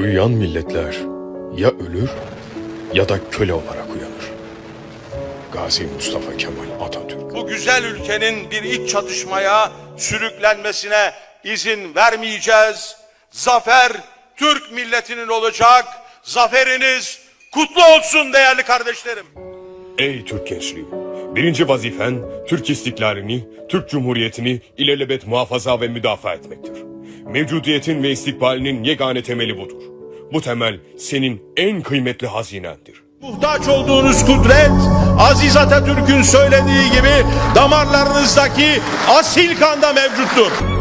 Uyuyan milletler ya ölür ya da köle olarak uyanır. Gazi Mustafa Kemal Atatürk. Bu güzel ülkenin bir iç çatışmaya sürüklenmesine izin vermeyeceğiz. Zafer Türk milletinin olacak. Zaferiniz kutlu olsun değerli kardeşlerim. Ey Türk gençliği! Birinci vazifen Türk istiklalini, Türk Cumhuriyeti'ni ilelebet muhafaza ve müdafaa etmektir. Mevcudiyetin ve istikbalinin yegane temeli budur. Bu temel senin en kıymetli hazinendir. Muhtaç olduğunuz kudret Aziz Atatürk'ün söylediği gibi damarlarınızdaki asil kanda mevcuttur.